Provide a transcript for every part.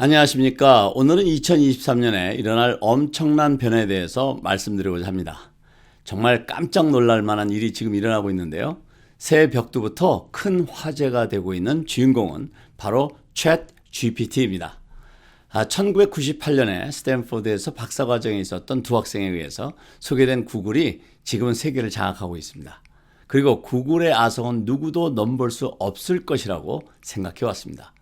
안녕하십니까. 오늘은 2023년에 일어날 엄청난 변화에 대해서 말씀드리고자 합니다. 정말 깜짝 놀랄 만한 일이 지금 일어나고 있는데요. 새해 벽두부터 큰 화제가 되고 있는 주인공은 바로 챗 GPT입니다. 아, 1998년에 스탠포드에서 박사과정에 있었던 두 학생에 의해서 소개된 구글이 지금은 세계를 장악하고 있습니다. 그리고 구글의 아성은 누구도 넘볼 수 없을 것이라고 생각해 왔습니다.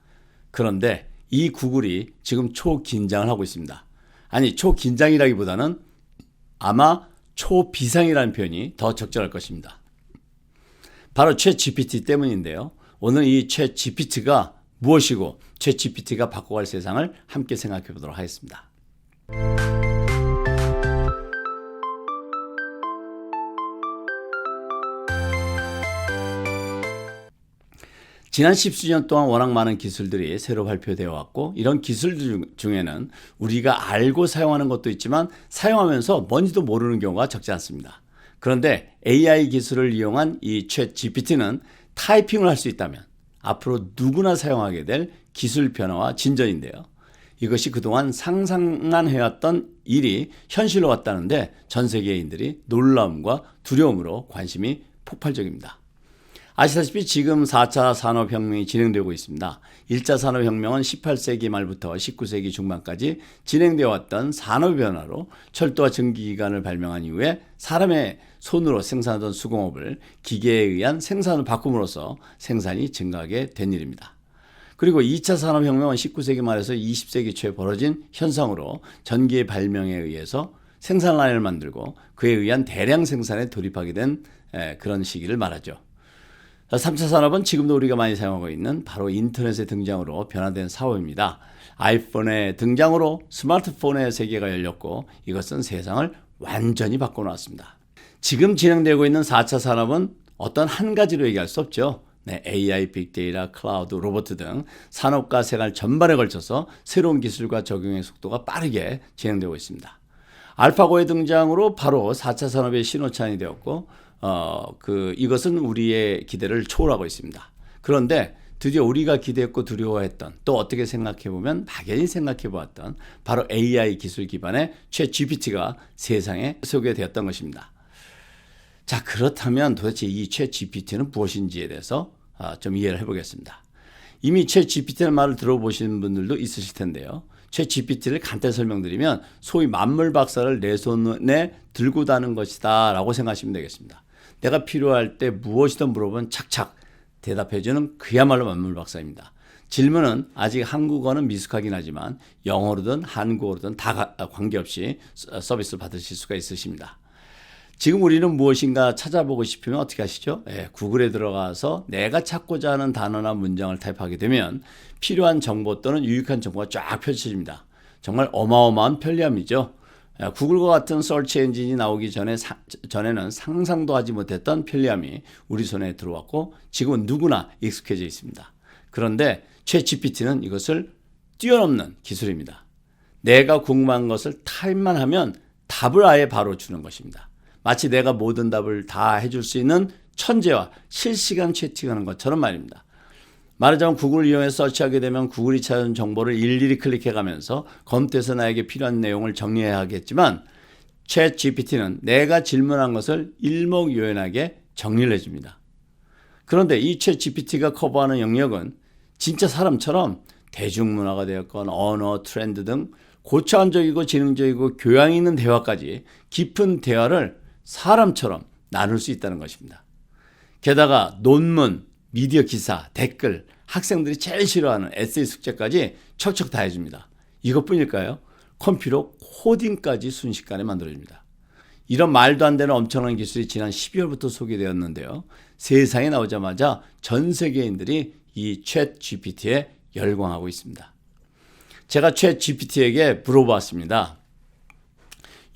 그런데 이 구글이 지금 초긴장을 하고 있습니다. 아니, 초긴장이라기보다는 아마 초비상이라는 표현이 더 적절할 것입니다. 바로 최 GPT 때문인데요. 오늘 이최 GPT가 무엇이고 최 GPT가 바꿔갈 세상을 함께 생각해 보도록 하겠습니다. 지난 십수년 동안 워낙 많은 기술들이 새로 발표되어 왔고 이런 기술들 중에는 우리가 알고 사용하는 것도 있지만 사용하면서 뭔지도 모르는 경우가 적지 않습니다. 그런데 AI 기술을 이용한 이챗 GPT는 타이핑을 할 수 있다면 앞으로 누구나 사용하게 될 기술 변화와 진전인데요. 이것이 그동안 상상만 해왔던 일이 현실로 왔다는데 전 세계인들이 놀라움과 두려움으로 관심이 폭발적입니다. 아시다시피 지금 4차 산업혁명이 진행되고 있습니다. 1차 산업혁명은 18세기 말부터 19세기 중반까지 진행되어 왔던 산업 변화로 철도와 전기기관을 발명한 이후에 사람의 손으로 생산하던 수공업을 기계에 의한 생산을 바꿈으로써 생산이 증가하게 된 일입니다. 그리고 2차 산업혁명은 19세기 말에서 20세기 초에 벌어진 현상으로 전기의 발명에 의해서 생산 라인을 만들고 그에 의한 대량 생산에 돌입하게 된 그런 시기를 말하죠. 3차 산업은 지금도 우리가 많이 사용하고 있는 바로 인터넷의 등장으로 변화된 사업입니다. 아이폰의 등장으로 스마트폰의 세계가 열렸고 이것은 세상을 완전히 바꿔놓았습니다. 지금 진행되고 있는 4차 산업은 어떤 한 가지로 얘기할 수 없죠. 네, AI, 빅데이터, 클라우드, 로봇 등 산업과 생활 전반에 걸쳐서 새로운 기술과 적용의 속도가 빠르게 진행되고 있습니다. 알파고의 등장으로 바로 4차 산업의 신호찬이 되었고 어, 그 이것은 우리의 기대를 초월하고 있습니다. 그런데 드디어 우리가 기대했고 두려워했던 또 어떻게 생각해 보면 막연히 생각해 보았던 바로 AI 기술 기반의 최 GPT가 세상에 소개되었던 것입니다. 자, 그렇다면 도대체 이 최 GPT는 무엇인지에 대해서 아, 좀 이해를 해보겠습니다. 이미 최 GPT의 말을 들어보신 분들도 있으실 텐데요. 최 GPT를 간단히 설명드리면 소위 만물 박사를 내 손에 들고 다는 것이다 라고 생각하시면 되겠습니다. 내가 필요할 때 무엇이든 물어보면 착착 대답해주는 그야말로 만물 박사입니다. 질문은 아직 한국어는 미숙하긴 하지만 영어로든 한국어로든 다 관계없이 서비스를 받으실 수가 있으십니다. 지금 우리는 무엇인가 찾아보고 싶으면 어떻게 하시죠? 예, 구글에 들어가서 내가 찾고자 하는 단어나 문장을 타입하게 되면 필요한 정보 또는 유익한 정보가 쫙 펼쳐집니다. 정말 어마어마한 편리함이죠. 예, 구글과 같은 서치 엔진이 나오기 전에 사, 전에는 상상도 하지 못했던 편리함이 우리 손에 들어왔고 지금은 누구나 익숙해져 있습니다. 그런데 최 GPT는 이것을 뛰어넘는 기술입니다. 내가 궁금한 것을 타입만 하면 답을 아예 바로 주는 것입니다. 마치 내가 모든 답을 다 해줄 수 있는 천재와 실시간 채팅하는 것처럼 말입니다. 말하자면 구글을 이용해서 서치하게 되면 구글이 찾은 정보를 일일이 클릭해 가면서 검토해서 나에게 필요한 내용을 정리해야 하겠지만 챗 GPT는 내가 질문한 것을 일목요연하게 정리를 해줍니다. 그런데 이 챗 GPT가 커버하는 영역은 진짜 사람처럼 대중문화가 되었건 언어, 트렌드 등 고차원적이고 지능적이고 교양 있는 대화까지 깊은 대화를 사람처럼 나눌 수 있다는 것입니다. 게다가 논문, 미디어 기사, 댓글, 학생들이 제일 싫어하는 에세이 숙제까지 척척 다 해줍니다. 이것뿐일까요? 컴퓨터 코딩까지 순식간에 만들어줍니다. 이런 말도 안 되는 엄청난 기술이 지난 12월부터 소개되었는데요. 세상에 나오자마자 전 세계인들이 이 챗 GPT에 열광하고 있습니다. 제가 챗 GPT에게 물어봤습니다.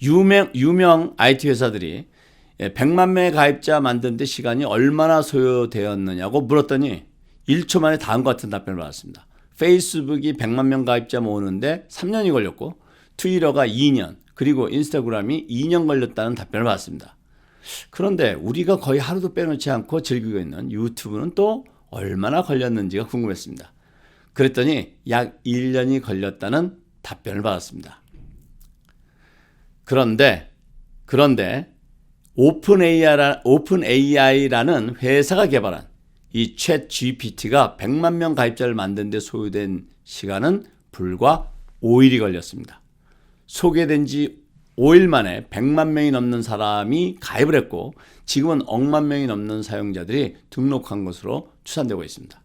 유명, 유명 IT 회사들이 100만 명의 가입자 만드는데 시간이 얼마나 소요되었느냐고 물었더니 1초 만에 다음과 같은 답변을 받았습니다. 페이스북이 100만 명 가입자 모으는데 3년이 걸렸고 트위터가 2년 그리고 인스타그램이 2년 걸렸다는 답변을 받았습니다. 그런데 우리가 거의 하루도 빼놓지 않고 즐기고 있는 유튜브는 또 얼마나 걸렸는지가 궁금했습니다. 그랬더니 약 1년이 걸렸다는 답변을 받았습니다. 그런데 그런데 오픈 AI라, 오픈 AI라는 회사가 개발한 이 챗 GPT가 100만 명 가입자를 만드는 데 소요된 시간은 불과 5일이 걸렸습니다. 소개된 지 5일 만에 100만 명이 넘는 사람이 가입을 했고 지금은 억만 명이 넘는 사용자들이 등록한 것으로 추산되고 있습니다.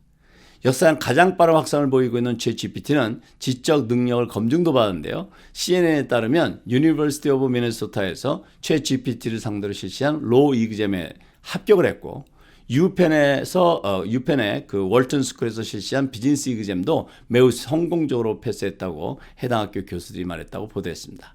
역사상 가장 빠른 확산을 보이고 있는 챗GPT는 지적 능력을 검증도 받았는데요. CNN에 따르면 유니버시티 오브 미네소타에서 챗GPT를 상대로 실시한 로 이그잼에 합격을 했고 유펜에서 어, 유펜의 그 월튼 스쿨에서 실시한 비즈니스 이그잼도 매우 성공적으로 패스했다고 해당 학교 교수들이 말했다고 보도했습니다.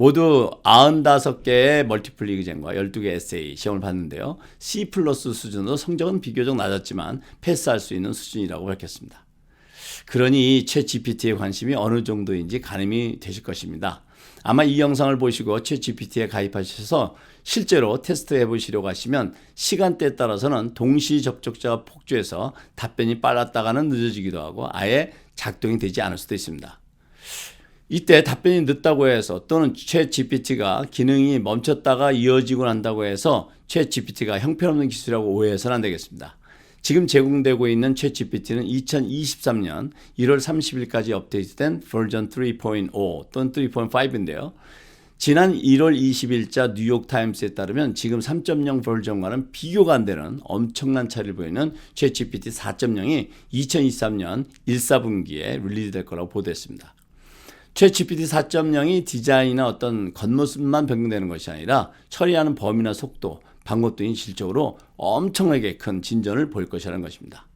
모두 95개의 멀티플 이그잼과 12개 에세이 시험을 봤는데요. C 플러스 수준으로 성적은 비교적 낮았지만 패스할 수 있는 수준이라고 밝혔습니다. 그러니 채 GPT에 관심이 어느 정도인지 가늠이 되실 것입니다. 아마 이 영상을 보시고 채 GPT에 가입하셔서 실제로 테스트 해 보시려고 하시면 시간대에 따라서는 동시 접촉자가 폭주해서 답변이 빨랐다가는 늦어지기도 하고 아예 작동이 되지 않을 수도 있습니다. 이때 답변이 늦다고 해서 또는 최 GPT가 기능이 멈췄다가 이어지고 난다고 해서 최 GPT가 형편없는 기술이라고 오해해서는 안 되겠습니다. 지금 제공되고 있는 최 GPT는 2023년 1월 30일까지 업데이트된 버전 3.5 또는 3.5인데요. 지난 1월 20일자 뉴욕 타임스에 따르면 지금 3.0 버전과는 비교가 안 되는 엄청난 차이를 보이는 챗GPT 4.0이 2023년 1, 4분기에 릴리즈될 거라고 보도했습니다. 챗GPT 4.0이 디자인이나 어떤 겉모습만 변경되는 것이 아니라 처리하는 범위나 속도, 방법 등이 질적으로 엄청나게 큰 진전을 보일 것이라는 것입니다.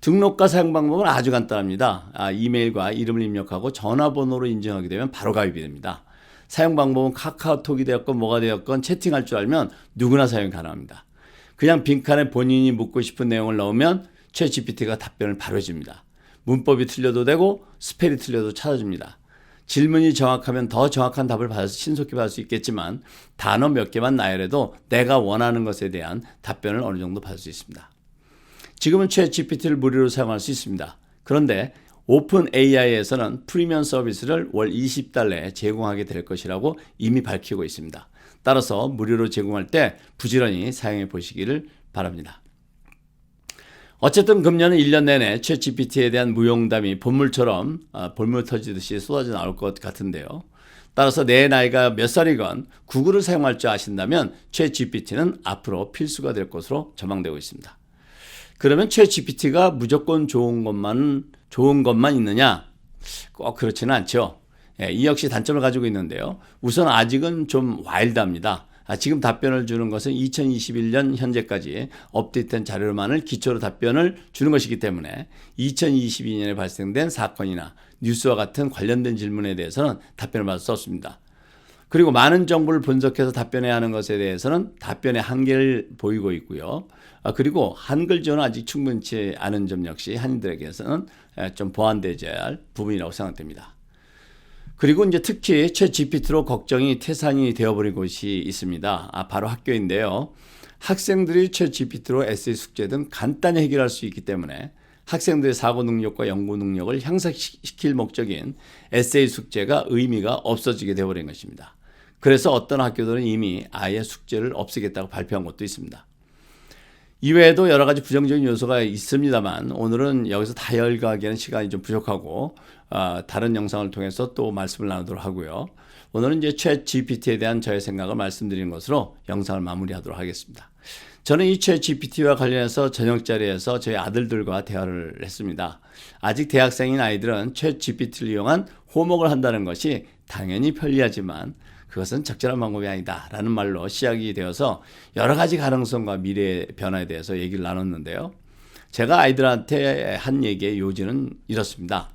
등록과 사용 방법은 아주 간단합니다. 아, 이메일과 이름을 입력하고 전화번호로 인증하게 되면 바로 가입이 됩니다. 사용 방법은 카카오톡이 되었건 뭐가 되었건 채팅할 줄 알면 누구나 사용 가능합니다. 그냥 빈칸에 본인이 묻고 싶은 내용을 넣으면 최 GPT가 답변을 바로 해줍니다. 문법이 틀려도 되고 스펠이 틀려도 찾아줍니다. 질문이 정확하면 더 정확한 답을 받아서 신속히 받을 수 있겠지만 단어 몇 개만 나열해도 내가 원하는 것에 대한 답변을 어느 정도 받을 수 있습니다. 지금은 최 GPT를 무료로 사용할 수 있습니다. 그런데 오픈 AI에서는 프리미엄 서비스를 월 20달러에 제공하게 될 것이라고 이미 밝히고 있습니다. 따라서 무료로 제공할 때 부지런히 사용해 보시기를 바랍니다. 어쨌든 금년은 1년 내내 최 GPT에 대한 무용담이 본물처럼 아, 볼물 터지듯이 쏟아져 나올 것 같은데요. 따라서 내 나이가 몇 살이건 구글을 사용할 줄 아신다면 최 GPT는 앞으로 필수가 될 것으로 전망되고 있습니다. 그러면 최 GPT가 무조건 좋은 것만 좋은 것만 있느냐? 꼭 그렇지는 않죠. 예, 이 역시 단점을 가지고 있는데요. 우선 아직은 좀 와일드합니다. 아, 지금 답변을 주는 것은 2021년 현재까지 업데이트된 자료만을 기초로 답변을 주는 것이기 때문에 2022년에 발생된 사건이나 뉴스와 같은 관련된 질문에 대해서는 답변을 받을 수 없습니다. 그리고 많은 정보를 분석해서 답변해야 하는 것에 대해서는 답변의 한계를 보이고 있고요. 아, 그리고 한글 지원은 아직 충분치 않은 점 역시 한인들에게서는 좀 보완되어야 할 부분이라고 생각됩니다. 그리고 이제 특히 최 GPT로 걱정이 태산이 되어버린 곳이 있습니다. 아, 바로 학교인데요. 학생들이 최 GPT로 에세이 숙제 등 간단히 해결할 수 있기 때문에 학생들의 사고 능력과 연구 능력을 향상시킬 목적인 에세이 숙제가 의미가 없어지게 되어버린 것입니다. 그래서 어떤 학교들은 이미 아예 숙제를 없애겠다고 발표한 것도 있습니다. 이외에도 여러 가지 부정적인 요소가 있습니다만 오늘은 여기서 다열가하기에는 시간이 좀 부족하고 어, 다른 영상을 통해서 또 말씀을 나누도록 하고요. 오늘은 이제 챗 GPT에 대한 저의 생각을 말씀드리는 것으로 영상을 마무리하도록 하겠습니다. 저는 이챗 GPT와 관련해서 저녁 자리에서 저희 아들들과 대화를 했습니다. 아직 대학생인 아이들은 챗 GPT를 이용한 호목을 한다는 것이 당연히 편리하지만 그것은 적절한 방법이 아니다. 라는 말로 시작이 되어서 여러 가지 가능성과 미래의 변화에 대해서 얘기를 나눴는데요. 제가 아이들한테 한 얘기의 요지는 이렇습니다.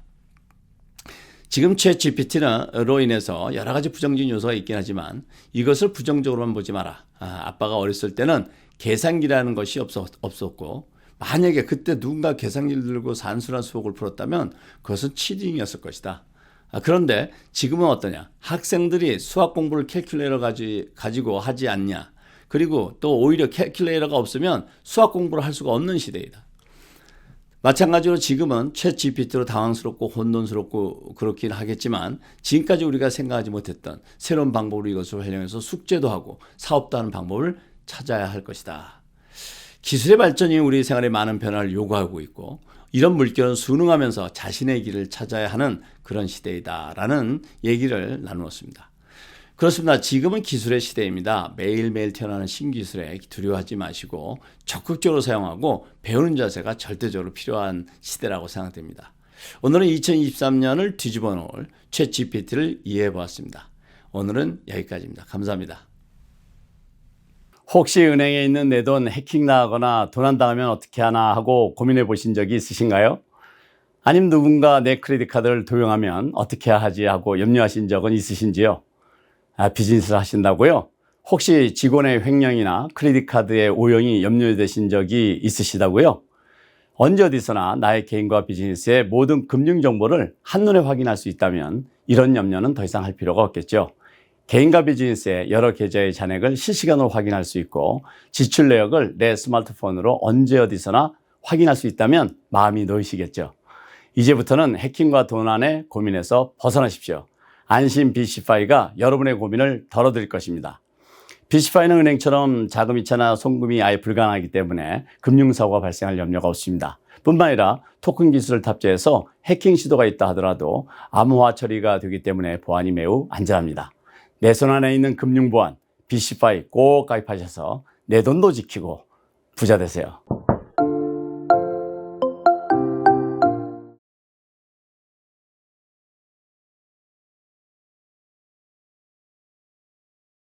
지금 챗 GPT로 인해서 여러 가지 부정적인 요소가 있긴 하지만 이것을 부정적으로만 보지 마라. 아, 아빠가 어렸을 때는 계산기라는 것이 없었, 없었고 만약에 그때 누군가 계산기를 들고 산수란 수학을 풀었다면 그것은 치딩이었을 것이다. 아, 그런데 지금은 어떠냐? 학생들이 수학 공부를 캘큘레이터 가지, 가지고 하지 않냐? 그리고 또 오히려 캘큘레이터가 없으면 수학 공부를 할 수가 없는 시대이다. 마찬가지로 지금은 챗 GPT로 당황스럽고 혼돈스럽고 그렇긴 하겠지만 지금까지 우리가 생각하지 못했던 새로운 방법으로 이것을 활용해서 숙제도 하고 사업도 하는 방법을 찾아야 할 것이다. 기술의 발전이 우리 생활에 많은 변화를 요구하고 있고 이런 물결은 순응하면서 자신의 길을 찾아야 하는 그런 시대이다라는 얘기를 나누었습니다. 그렇습니다. 지금은 기술의 시대입니다. 매일매일 태어나는 신기술에 두려워하지 마시고 적극적으로 사용하고 배우는 자세가 절대적으로 필요한 시대라고 생각됩니다. 오늘은 2023년을 뒤집어 놓을 챗 GPT를 이해해 보았습니다. 오늘은 여기까지입니다. 감사합니다. 혹시 은행에 있는 내 돈 해킹 나거나 도난당하면 어떻게 하나 하고 고민해 보신 적이 있으신가요? 아니면 누군가 내 크레딧 카드를 도용하면 어떻게 하지 하고 염려하신 적은 있으신지요? 아, 비즈니스를 하신다고요? 혹시 직원의 횡령이나 크레딧 카드의 오용이 염려되신 적이 있으시다고요? 언제 어디서나 나의 개인과 비즈니스의 모든 금융 정보를 한눈에 확인할 수 있다면 이런 염려는 더 이상 할 필요가 없겠죠. 개인과 비즈니스의 여러 계좌의 잔액을 실시간으로 확인할 수 있고 지출 내역을 내 스마트폰으로 언제 어디서나 확인할 수 있다면 마음이 놓이시겠죠. 이제부터는 해킹과 도난의 고민에서 벗어나십시오. 안심 BC파이가 여러분의 고민을 덜어드릴 것입니다. BC파이는 은행처럼 자금 이체나 송금이 아예 불가능하기 때문에 금융사고가 발생할 염려가 없습니다. 뿐만 아니라 토큰 기술을 탑재해서 해킹 시도가 있다 하더라도 암호화 처리가 되기 때문에 보안이 매우 안전합니다. 내 손 안에 있는 금융보안 BC파이 꼭 가입하셔서 내 돈도 지키고 부자 되세요.